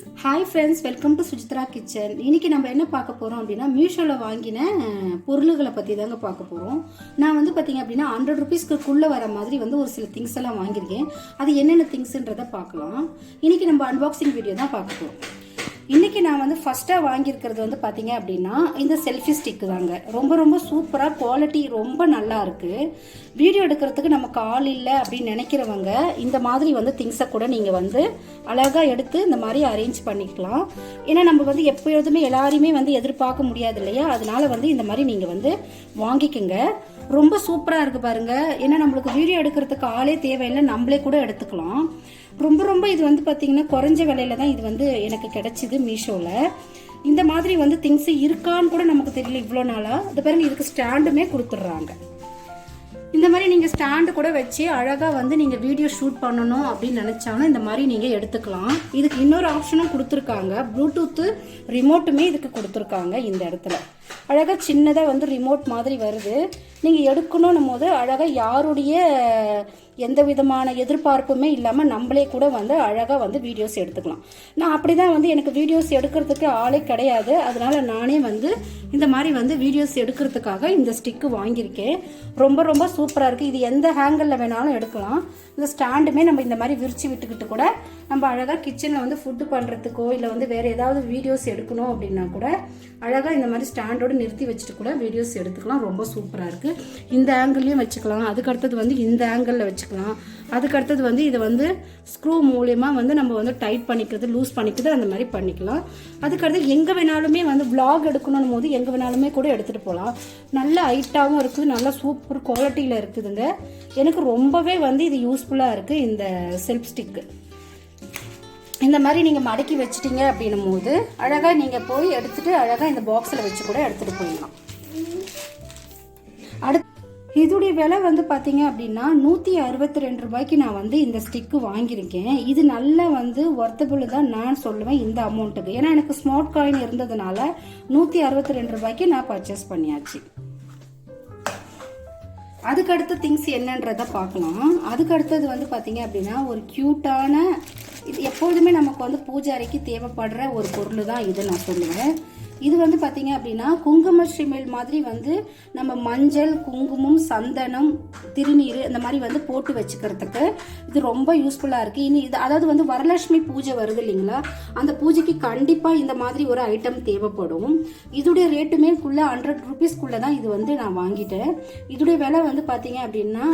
Hi friends welcome to Sujithra kitchen இன்னைக்கு நம்ம என்ன பார்க்க போகிறோம் அப்படின்னா மீஷோவில் வாங்கின பொருள்களை பொருளுகளை பற்றி தாங்க பார்க்க போகிறோம் நான் வந்து பார்த்தீங்க அப்படின்னா ஹண்ட்ரட் ருபீஸ்க்குள்ளே வர மாதிரி வந்து ஒரு சில திங்ஸ் எல்லாம் வாங்கியிருக்கேன். அது என்னென்ன திங்ஸுன்றதை பார்க்கலாம். இன்னைக்கு நம்ம அன்பாக்சிங் வீடியோ தான் பார்க்க போகிறோம் இன்றைக்கி நான் வந்து ஃபர்ஸ்ட்டாக வாங்கியிருக்கிறது வந்து பார்த்தீங்க அப்படின்னா இந்த செல்ஃபி ஸ்டிக்கு தாங்க. ரொம்ப ரொம்ப சூப்பராக குவாலிட்டி ரொம்ப நல்லா இருக்குது வீடியோ எடுக்கிறதுக்கு நமக்கு ஆள் இல்லை அப்படின்னு நினைக்கிறவங்க இந்த மாதிரி வந்து திங்ஸை கூட நீங்கள் வந்து அழகாக எடுத்து இந்த மாதிரி அரேஞ்ச் பண்ணிக்கலாம். ஏன்னா நம்ம வந்து எப்பொழுதுமே எல்லாரையுமே வந்து எதிர்பார்க்க முடியாது இல்லையா? அதனால வந்து இந்த மாதிரி நீங்கள் வந்து வாங்கிக்கோங்க. ரொம்ப சூப்பராக இருக்குது பாருங்கள் ஏன்னா நம்மளுக்கு வீடியோ எடுக்கிறதுக்கு ஆளே தேவையில்லை. நம்மளே கூட எடுத்துக்கலாம். ரொம்ப ரொம்ப இது வந்து பார்த்திங்கன்னா குறைஞ்ச விலையில தான் இது வந்து எனக்கு கிடச்சிது மீஷோவில் இந்த மாதிரி வந்து திங்ஸ் இருக்கான்னு கூட நமக்கு தெரியல இவ்வளோ நாளாக அது பாருங்க இதுக்கு ஸ்டாண்டுமே கொடுத்துட்றாங்க. இந்த மாதிரி நீங்கள் ஸ்டாண்டு கூட வச்சு அழகாக வந்து நீங்கள் வீடியோ ஷூட் பண்ணணும் அப்படின்னு நினச்சாலும் இந்த மாதிரி நீங்கள் எடுத்துக்கலாம். இதுக்கு இன்னொரு ஆப்ஷனும் கொடுத்துருக்காங்க. ப்ளூடூத்து ரிமோட்டுமே இதுக்கு கொடுத்துருக்காங்க இந்த இடத்துல. அழகாக சின்னதாக வந்து ரிமோட் மாதிரி வருது. நீங்கள் எடுக்கணும் போது அழகாக யாருடைய எந்த விதமான எதிர்பார்ப்புமே இல்லாமல் நம்மளே கூட வந்து அழகாக வந்து வீடியோஸ் எடுத்துக்கலாம். நான் அப்படி தான் வந்து எனக்கு வீடியோஸ் எடுக்கிறதுக்கு ஆளே கிடையாது. அதனால நானே வந்து இந்த மாதிரி வந்து வீடியோஸ் எடுக்கிறதுக்காக இந்த ஸ்டிக்கு வாங்கியிருக்கேன். ரொம்ப ரொம்ப சூப்பராக இருக்குது இது எந்த ஹேங்கலில் வேணாலும் எடுக்கலாம். இந்த ஸ்டாண்டுமே நம்ம இந்த மாதிரி விரிச்சு விட்டுக்கிட்டு கூட நம்ம அழகாக கிச்சனில் வந்து ஃபுட்டு பண்ணுறதுக்கோ இல்லை வந்து வேறு ஏதாவது வீடியோஸ் எடுக்கணும் அப்படின்னா கூட அழகாக இந்த மாதிரி ஸ்டாண்டோடு நிறுத்தி வச்சுட்டு கூட வீடியோஸ் எடுத்துக்கலாம். ரொம்ப சூப்பராக இருக்குது இந்த ஆங்கிள்லேயும் வச்சுக்கலாம். அதுக்கு அடுத்தது வந்து இந்த ஆங்கிளில் வச்சுக்கலாம். அதுக்கு அடுத்தது வந்து இதை வந்து ஸ்க்ரூ மூலியமாக வந்து நம்ம வந்து டைட் பண்ணிக்கிறது லூஸ் பண்ணிக்கிறது அந்த மாதிரி பண்ணிக்கலாம். அதுக்கு அடுத்து எங்கே வேணாலுமே வந்து vlog எடுக்கணும் போது எங்கே வேணாலுமே கூட எடுத்துகிட்டு போகலாம் நல்ல ஹைட்டாகவும் இருக்குது நல்ல சூப்பர் குவாலிட்டியில் இருக்குதுங்க. எனக்கு ரொம்பவே வந்து இது யூஸ்ஃபுல்லாக இருக்குது இந்த செல்ஃப் ஸ்டிக்கு இந்த மாதிரி நீங்கள் மடக்கி வச்சிட்டிங்க அப்படின்னும் போது அழகாக நீங்கள் போய் எடுத்துகிட்டு அழகாக இந்த பாக்ஸில் வச்சு கூட எடுத்துகிட்டு போயிடலாம். இதோடைய விலை வந்து பார்த்தீங்க அப்படின்னா நூற்றி அறுபத்தி ரெண்டு ரூபாய்க்கு நான் வந்து இந்த ஸ்டிக்கு வாங்கியிருக்கேன். இது நல்லா வந்து ஒர்த்தபுள் தான் நான் சொல்லுவேன் இந்த அமௌண்ட்டுக்கு ஏன்னா எனக்கு ஸ்மார்ட் காயின் இருந்ததுனால நூற்றி அறுபத்தி ரெண்டு ரூபாய்க்கு நான் பர்ச்சேஸ் பண்ணியாச்சு. அதுக்கு அடுத்த திங்ஸ் என்னன்றத பார்க்கலாம். அதுக்கு அடுத்தது வந்து பார்த்தீங்க அப்படின்னா ஒரு க்யூட்டான இது எப்பொழுதுமே நமக்கு வந்து பூஜை அறைக்கு தேவைப்படுற ஒரு பொருள் தான் இது நான் சொல்லுவேன். இது வந்து பார்த்தீங்க அப்படின்னா குங்கும ஸ்ரீமேல் மாதிரி வந்து நம்ம மஞ்சள் குங்குமம் சந்தனம் திருநீர் இந்த மாதிரி வந்து போட்டு வச்சுக்கிறதுக்கு இது ரொம்ப யூஸ்ஃபுல்லாக இருக்குது இனி இது அதாவது வந்து வரலட்சுமி பூஜை வருது இல்லைங்களா? அந்த பூஜைக்கு கண்டிப்பாக இந்த மாதிரி ஒரு ஐட்டம் தேவைப்படும். இதோடைய ரேட்டுமே குள்ளே ஹண்ட்ரட் ருபீஸ்க்குள்ளே தான் இது வந்து நான் வாங்கிட்டேன். இதோடைய விலை வந்து பார்த்தீங்க அப்படின்னா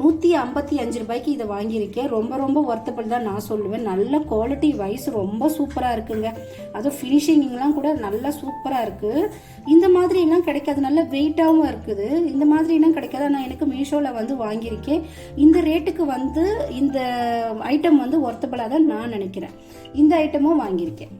நூற்றி ஐம்பத்தி அஞ்சு ரூபாய்க்கு இதை வாங்கியிருக்கேன். ரொம்ப ரொம்ப ஒர்த்தபிள் தான் நான் சொல்லுவேன். நல்ல குவாலிட்டி வைஸ் ரொம்ப சூப்பராக இருக்குங்க. அதுவும் ஃபினிஷிங்லாம் கூட நல்லா சூப்பராக இருக்குது இந்த மாதிரிலாம் கிடைக்காது. நல்ல வெயிட்டாகவும் இருக்குது. இந்த மாதிரிலாம் கிடைக்காது. நான் எனக்கு மீஷோவில் வந்து வாங்கியிருக்கேன். இந்த ரேட்டுக்கு வந்து இந்த ஐட்டம் வந்து ஒர்த்தபிளாக தான் நான் நினைக்கிறேன். இந்த ஐட்டமும் வாங்கியிருக்கேன்.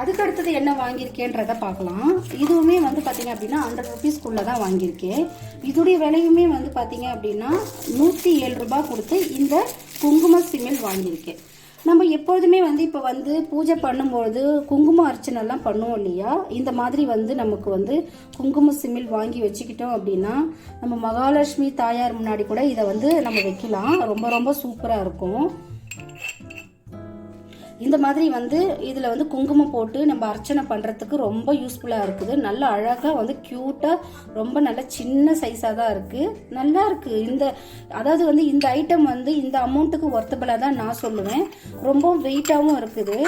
அதுக்கு அடுத்தது என்ன வாங்கியிருக்கேன்றத பார்க்கலாம். இதுவுமே வந்து பார்த்தீங்க அப்படின்னா ஹண்ட்ரட் ருபீஸ்க்குள்ளே தான் வாங்கியிருக்கேன். இதோடைய விலையுமே வந்து பார்த்தீங்க அப்படின்னா நூற்றி ஏழு ரூபாய் கொடுத்து இந்த குங்கும சிமில் வாங்கியிருக்கேன். நம்ம எப்பொழுதுமே வந்து இப்போ வந்து பூஜை பண்ணும்பொழுது குங்கும அர்ச்சனைலாம் பண்ணுவோம் இல்லையா? இந்த மாதிரி வந்து நமக்கு வந்து குங்கும சிமில் வாங்கி வச்சுக்கிட்டோம் அப்படின்னா நம்ம மகாலட்சுமி தாயார் முன்னாடி கூட இதை வந்து நம்ம வைக்கலாம். ரொம்ப ரொம்ப சூப்பராக இருக்கும். இந்த மாதிரி வந்து இதில் வந்து குங்குமம் போட்டு நம்ம அர்ச்சனை பண்ணுறதுக்கு ரொம்ப யூஸ்ஃபுல்லாக இருக்குது. நல்ல அழகாக வந்து க்யூட்டாக ரொம்ப நல்ல சின்ன சைஸாக தான் இருக்குது நல்லா இருக்குது இந்த அதாவது வந்து இந்த ஐட்டம் வந்து இந்த அமௌண்ட்டுக்கு ஒர்த்தபிளாக தான் நான் சொல்லுவேன். ரொம்ப வெயிட்டாகவும் இருக்குது.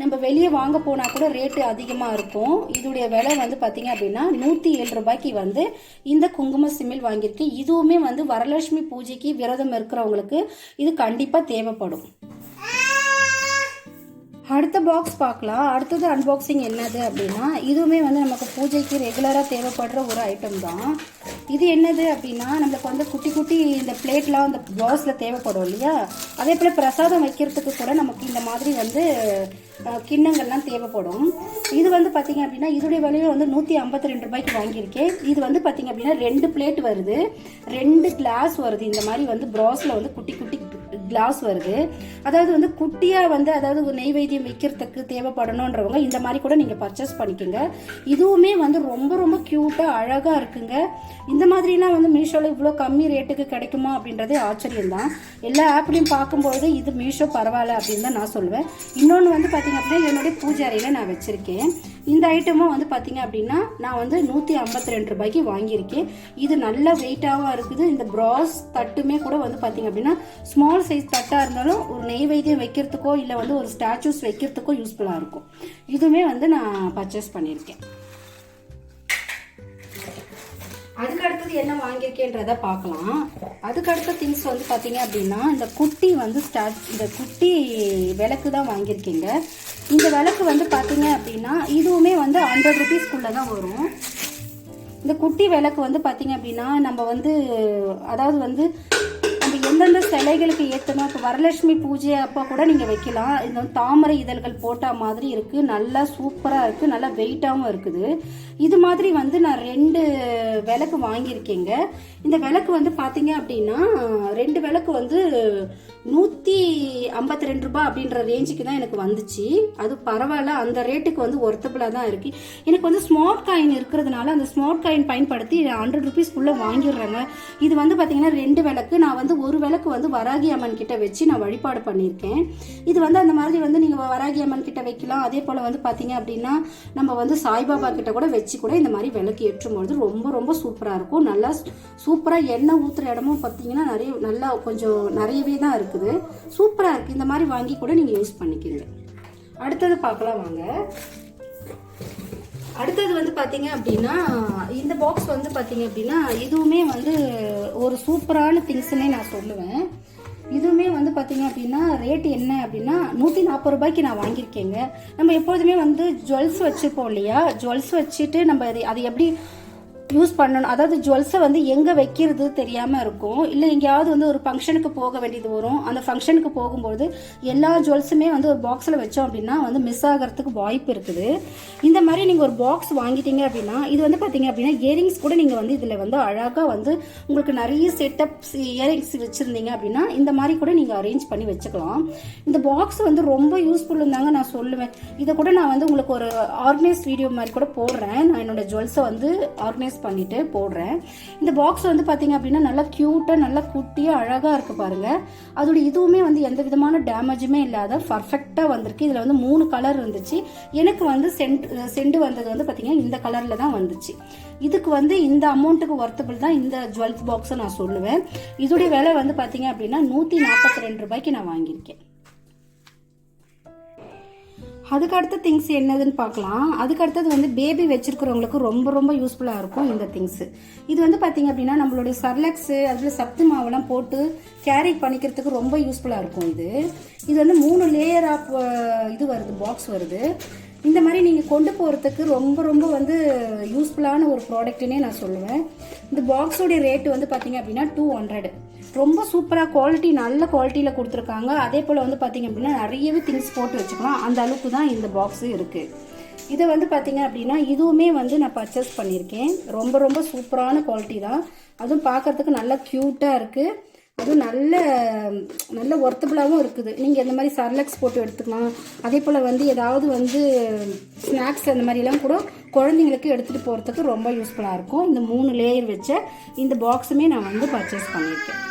நம்ம வெளியே வாங்க போனால் கூட ரேட்டு அதிகமாக இருக்கும். இதோடைய விலை வந்து பார்த்தீங்க அப்படின்னா நூற்றி ஏழு ரூபாய்க்கு வந்து இந்த குங்கும சிமில் வாங்கியிருக்கேன் இதுவுமே வந்து வரலட்சுமி பூஜைக்கு விரதம் இருக்கிறவங்களுக்கு இது கண்டிப்பாக தேவைப்படும். அடுத்த பாக்ஸ் பார்க்கலாம். அடுத்தது அன்பாக்சிங் என்னது அப்படின்னா இதுவுமே வந்து நமக்கு பூஜைக்கு ரெகுலராக தேவைப்படுற ஒரு ஐட்டம் தான். இது என்னது அப்படின்னா நம்மளுக்கு வந்து குட்டி குட்டி இந்த பிளேட்லாம் அந்த பாக்ஸில் தேவைப்படும் இல்லையா? அதே போல் பிரசாதம் வைக்கிறதுக்கு கூட நமக்கு இந்த மாதிரி வந்து கிண்ணங்கள்லாம் தேவைப்படும். இது வந்து பார்த்திங்க அப்படின்னா இதோடைய விலையும் வந்து நூற்றி ஐம்பத்தி ரெண்டு ரூபாய்க்கு வாங்கியிருக்கேன். இது வந்து பார்த்தீங்க அப்படின்னா ரெண்டு பிளேட் வருது. ரெண்டு கிளாஸ் வருது. இந்த மாதிரி வந்து ப்ராஸில் வந்து குட்டி குட்டி கிளாஸ் வருது. அதாவது வந்து குட்டியாக வந்து அதாவது நெய்வேத்தியம் நெய் வைத்தியம் வைக்கிறதுக்கு தேவைப்படணுன்றவங்க இந்த மாதிரி கூட நீங்கள் பர்ச்சேஸ் பண்ணிக்கோங்க. இதுவுமே வந்து ரொம்ப ரொம்ப க்யூட்டாக அழகாக இருக்குங்க. இந்த மாதிரிலாம் வந்து மீஷோவில் இவ்வளோ கம்மி ரேட்டுக்கு கிடைக்குமா அப்படின்றதே ஆச்சரியம் தான் எல்லா ஆப்லையும் பார்க்கும்பொழுது இது மீஷோ பரவாயில்ல அப்படின்னு தான் நான் சொல்லுவேன். இன்னொன்று வந்து பார்த்தீங்க அப்படின்னா என்னுடைய பூஜை அறையில் நான் வச்சுருக்கேன். இந்த ஐட்டமும் வந்து பார்த்தீங்க அப்படின்னா நான் வந்து நூற்றி ஐம்பத்தி ரெண்டு ரூபாய்க்கு வாங்கியிருக்கேன். இது நல்ல வெயிட்டாகவும் இருக்குது. இந்த ப்ராஸ் தட்டுமே கூட வந்து பார்த்தீங்க அப்படின்னா ஸ்மால் சைஸ் தட்டாக இருந்தாலும் ஒரு நெய் வைத்தியம் வைக்கிறதுக்கோ இல்லை வந்து ஒரு ஸ்டாச்சூஸ் வைக்கிறதுக்கோ யூஸ்ஃபுல்லாக இருக்கும். இதுவுமே வந்து நான் பர்ச்சேஸ் பண்ணியிருக்கேன். அதுக்கு அடுத்தது என்ன வாங்கியிருக்கேன்றத பார்க்கலாம். அதுக்கு அடுத்த திங்ஸ் வந்து பார்த்தீங்க அப்படின்னா இந்த குட்டி வந்து ஸ்டார்ட் இந்த குட்டி விளக்கு தான் வாங்கியிருக்கீங்க. இந்த விளக்கு வந்து பார்த்தீங்க அப்படின்னா இதுவுமே வந்து ஹண்ட்ரட் ருபீஸ்க்குள்ளே தான் வரும். இந்த குட்டி விளக்கு வந்து பார்த்தீங்க அப்படின்னா நம்ம வந்து அதாவது வந்து எந்தெந்த சிலைகளுக்கு ஏற்றணும் இப்போ வரலட்சுமி பூஜை அப்போ கூட நீங்கள் வைக்கலாம். இந்த வந்து தாமரை இதழ்கள் போட்டால் மாதிரி இருக்குது நல்லா சூப்பராக இருக்குது நல்லா வெயிட்டாகவும் இருக்குது. இது மாதிரி வந்து நான் ரெண்டு விளக்கு வாங்கியிருக்கேங்க. இந்த விளக்கு வந்து பார்த்தீங்க அப்படின்னா ரெண்டு விளக்கு வந்து நூற்றி ஐம்பத்தி ரெண்டு ரூபாய் அப்படின்ற ரேஞ்சுக்கு தான் எனக்கு வந்துச்சு. அது பரவாயில்ல அந்த ரேட்டுக்கு வந்து ஒர்த்தபுளாக தான் இருக்குது எனக்கு வந்து ஸ்மார்ட் காயின் இருக்கிறதுனால அந்த ஸ்மார்ட் காயின் பயன்படுத்தி ஹண்ட்ரட் ருபீஸ்க்குள்ளே வாங்கிடுறேங்க. இது வந்து பார்த்தீங்கன்னா ரெண்டு விளக்கு. நான் வந்து ஒரு விளக்கு வந்து வராகி அம்மன் கிட்ட வச்சு நான் வழிபாடு பண்ணியிருக்கேன். இது வந்து அந்த மாதிரி வந்து நீங்கள் வராகி அம்மன் கிட்ட வைக்கலாம். அதே போல் வந்து பார்த்தீங்க அப்படின்னா நம்ம வந்து சாய்பாபா கிட்ட கூட வச்சு கூட இந்த மாதிரி விளக்கு ஏற்றும்பொழுது ரொம்ப ரொம்ப சூப்பராக இருக்கும். நல்லா சூப்பராக எண்ணெய் ஊற்றுற இடமும் பார்த்தீங்கன்னா நிறைய நல்லா கொஞ்சம் நிறையவே தான் இருக்குது சூப்பராக இருக்குது இந்த மாதிரி வாங்கி கூட நீங்கள் யூஸ் பண்ணிக்கிங்க. அடுத்தது பார்க்கலாம் வாங்க. அடுத்தது வந்து பார்த்தீங்க அப்படின்னா இந்த பாக்ஸ் வந்து பார்த்தீங்க அப்படின்னா இதுவுமே வந்து ஒரு சூப்பரான திங்ஸ்னே நான் சொல்லுவேன். இதுவுமே வந்து பார்த்தீங்க அப்படின்னா ரேட் என்ன அப்படின்னா நூற்றி நாற்பது ரூபாய்க்கு நான் வாங்கியிருக்கேங்க. நம்ம எப்பொழுதுமே வந்து ஜுவல்ஸ் வச்சுருப்போம் இல்லையா? ஜுவல்ஸ் வச்சுட்டு நம்ம அதை அதை எப்படி யூஸ் பண்ணணும். அதாவது ஜுவல்ஸை வந்து எங்கே வைக்கிறது தெரியாமல் இருக்கும். இல்லை எங்கேயாவது வந்து ஒரு ஃபங்க்ஷனுக்கு போக வேண்டியது வரும். அந்த ஃபங்க்ஷனுக்கு போகும்போது எல்லா ஜுவல்ஸுமே வந்து ஒரு பாக்ஸில் வச்சோம் அப்படின்னா வந்து மிஸ் ஆகிறதுக்கு வாய்ப்பு இருக்குது. இந்த மாதிரி நீங்கள் ஒரு பாக்ஸ் வாங்கிட்டீங்க அப்படின்னா இது வந்து பார்த்தீங்க அப்படின்னா இயரிங்ஸ் கூட நீங்கள் வந்து இதில் வந்து அழகாக வந்து உங்களுக்கு நிறைய செட்டப்ஸ் இயரிங்ஸ் வச்சுருந்தீங்க அப்படின்னா இந்த மாதிரி கூட நீங்கள் அரேஞ்ச் பண்ணி வச்சுக்கலாம். இந்த பாக்ஸ் வந்து ரொம்ப யூஸ்ஃபுல் தாங்க நான் சொல்லுவேன். இதை கூட நான் வந்து உங்களுக்கு ஒரு ஆர்கனைஸ் வீடியோ மாதிரி கூட போடுறேன். நான் என்னோட ஜுவல்ஸை வந்து ஆர்கனைஸ் பண்ணிட்டு போடுறேன். இந்த பாக்ஸ் வந்து பார்த்தீங்க அப்படின்னா நல்லா க்யூட்டாக நல்லா குட்டியாக அழகாக இருக்குது பாருங்கள் அதோட இதுவுமே வந்து எந்த விதமான டேமேஜுமே இல்லாத பர்ஃபெக்டாக வந்திருக்கு. இதில் வந்து மூணு கலர் இருந்துச்சு. எனக்கு வந்து சென்ட் செண்டு வந்தது வந்து பார்த்தீங்கன்னா இந்த கலரில் தான் வந்துச்சு. இதுக்கு வந்து இந்த அமௌண்ட்டுக்கு ஒர்த்தபிள் தான் இந்த ஜுவல்ஸ் பாக்ஸை நான் சொல்லுவேன். இதோடைய விலை வந்து பார்த்தீங்க அப்படின்னா நூற்றி நாற்பத்தி ரெண்டு ரூபாய்க்கு நான் வாங்கியிருக்கேன். அதுக்கு அடுத்த திங்ஸ் என்னதுன்னு பார்க்கலாம். அதுக்கு அடுத்தது வந்து பேபி வச்சிருக்கிறவங்களுக்கு ரொம்ப ரொம்ப யூஸ்ஃபுல்லாக இருக்கும் இந்த திங்ஸ் இது வந்து பார்த்தீங்க அப்படின்னா நம்மளுடைய சர்லக்ஸு அதில் சத்து மாவெல்லாம் போட்டு கேரி பண்ணிக்கிறதுக்கு ரொம்ப யூஸ்ஃபுல்லாக இருக்கும் இது. இது வந்து மூணு லேயர் ஆஃப் இது வருது பாக்ஸ் வருது. இந்த மாதிரி நீங்கள் கொண்டு போகிறதுக்கு ரொம்ப ரொம்ப வந்து யூஸ்ஃபுல்லான ஒரு ப்ராடக்ட்னே நான் சொல்லுவேன். இந்த பாக்ஸோடைய ரேட்டு வந்து பார்த்தீங்க அப்படின்னா டூ ஹண்ட்ரட் ரொம்ப சூப்பராக குவாலிட்டி நல்ல குவாலிட்டியில் கொடுத்துருக்காங்க. அதே போல் வந்து பார்த்தீங்க அப்படின்னா நிறையவே திங்ஸ் போட்டு வச்சுக்கலாம். அந்த அளவுக்கு தான் இந்த பாக்ஸு இருக்குது இதை வந்து பார்த்திங்க அப்படின்னா இதுவுமே வந்து நான் பர்ச்சேஸ் பண்ணியிருக்கேன். ரொம்ப ரொம்ப சூப்பரான குவாலிட்டி தான். அதுவும் பார்க்கறதுக்கு நல்லா க்யூட்டாக இருக்குது அதுவும் நல்ல நல்ல ஒர்த்தபுளாகவும் இருக்குது. நீங்கள் இந்த மாதிரி சர்லக்ஸ் போட்டு எடுத்துக்கலாம். அதே போல் வந்து ஏதாவது வந்து ஸ்நாக்ஸ் அந்த மாதிரிலாம் கூட குழந்தைங்களுக்கு எடுத்துகிட்டு போகிறதுக்கு ரொம்ப யூஸ்ஃபுல்லாக இருக்கும். இந்த மூணு லேயர் வச்ச இந்த பாக்ஸுமே நான் வந்து பர்ச்சேஸ் பண்ணியிருக்கேன்.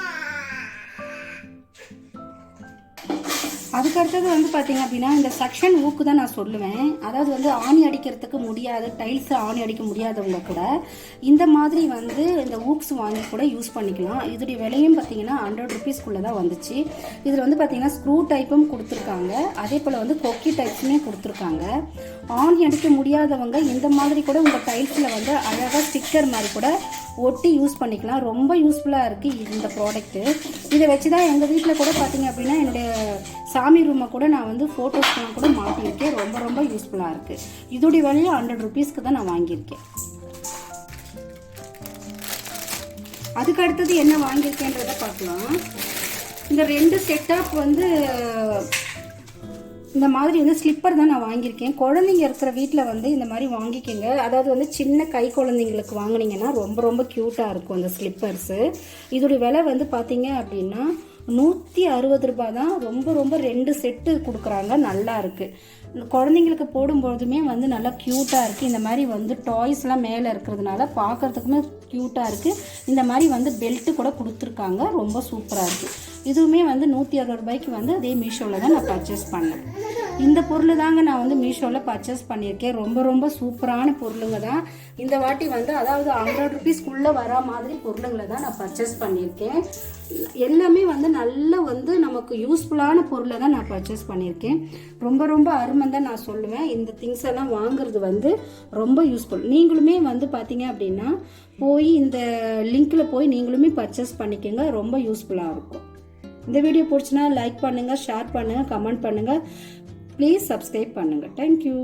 அதுக்கு அடுத்தது வந்து பார்த்தீங்க அப்படின்னா இந்த செக்ஷன் ஊக்கு தான் நான் சொல்லுவேன். அதாவது வந்து ஆணி அடிக்கிறதுக்கு முடியாது டைல்ஸ் ஆணி அடிக்க முடியாதவங்க கூட இந்த மாதிரி வந்து இந்த ஊக்ஸ் வாங்கி கூட யூஸ் பண்ணிக்கலாம். இதோடைய விலையும் பார்த்தீங்கன்னா ஹண்ட்ரட் ருபீஸ்க்குள்ளே தான் வந்துச்சு. இதில் வந்து பார்த்தீங்கன்னா ஸ்க்ரூ டைப்பும் கொடுத்துருக்காங்க. அதே போல் வந்து கொக்கி டைப்ஸுமே கொடுத்துருக்காங்க. ஆணி அடிக்க முடியாதவங்க இந்த மாதிரி கூட உங்கள் டைல்ஸில் வந்து அழகாக ஸ்டிக்கர் மாதிரி கூட ஒட்டி யூஸ் பண்ணிக்கலாம். ரொம்ப யூஸ்ஃபுல்லாக இருக்குது இந்த ப்ராடக்ட்டு இதை வச்சு தான் எங்கள் வீட்டில் கூட பார்த்தீங்க அப்படின்னா என்னுடைய சாமி ரூமை கூட நான் வந்து ஃபோட்டோஸ்லாம் கூட மாட்டியிருக்கேன். ரொம்ப ரொம்ப யூஸ்ஃபுல்லாக இருக்குது இதோடைய விலையும் ஹண்ட்ரட் ருபீஸ்க்கு தான் நான் வாங்கியிருக்கேன். அதுக்கு அடுத்தது என்ன வாங்கியிருக்கேன்றதை பார்க்கலாம். இந்த ரெண்டு செட்டப் வந்து இந்த மாதிரி வந்து ஸ்லிப்பர் தான் நான் வாங்கியிருக்கேன். குழந்தைங்க இருக்கிற வீட்டில் வந்து இந்த மாதிரி வாங்கிக்கோங்க. அதாவது வந்து சின்ன கை குழந்தைங்களுக்கு வாங்குனீங்கன்னா ரொம்ப ரொம்ப க்யூட்டாக இருக்கும் அந்த ஸ்லிப்பர்ஸு இதோட விலை வந்து பார்த்தீங்க அப்படின்னா நூற்றி அறுபது ரூபாய் தான். ரொம்ப ரொம்ப ரெண்டு செட்டு கொடுக்குறாங்க. நல்லா இருக்குது குழந்தைங்களுக்கு போடும்பொழுதுமே வந்து நல்லா க்யூட்டாக இருக்குது இந்த மாதிரி வந்து டாய்ஸ்லாம் மேலே இருக்கிறதுனால பார்க்குறதுக்குமே க்யூட்டாக இருக்குது இந்த மாதிரி வந்து பெல்ட்டு கூட கொடுத்துருக்காங்க. ரொம்ப சூப்பராக இருக்குது இதுவுமே வந்து நூற்றி அறுபது ரூபாய்க்கு வந்து அதே மீஷோவில் தான் நான் பர்ச்சேஸ் பண்ணேன். இந்த பொருள் தாங்க நான் வந்து மீஷோவில் பர்ச்சேஸ் பண்ணியிருக்கேன். ரொம்ப ரொம்ப சூப்பரான பொருளுங்க தான். இந்த வாட்டி வந்து அதாவது ஹண்ட்ரட் ருபீஸ்க்குள்ளே வர மாதிரி பொருளுங்களை தான் நான் பர்ச்சேஸ் பண்ணியிருக்கேன். எல்லாமே வந்து நல்ல வந்து நமக்கு யூஸ்ஃபுல்லான பொருளை தான் நான் பர்ச்சேஸ் பண்ணியிருக்கேன். ரொம்ப ரொம்ப அருமை தான் நான் சொல்லுவேன். இந்த திங்ஸ் எல்லாம் வாங்குறது வந்து ரொம்ப யூஸ்ஃபுல் நீங்களுமே வந்து பார்த்தீங்க அப்படின்னா போய் இந்த லிங்க்கில் போய் நீங்களுமே பர்ச்சேஸ் பண்ணிக்கோங்க. ரொம்ப யூஸ்ஃபுல்லாக இருக்கும். இந்த வீடியோ பிடிச்சினா லைக் பண்ணுங்கள் ஷேர் பண்ணுங்கள் கமெண்ட் பண்ணுங்கள் ப்ளீஸ் சப்ஸ்கிரைப் பண்ணுங்கள் தேங்க்யூ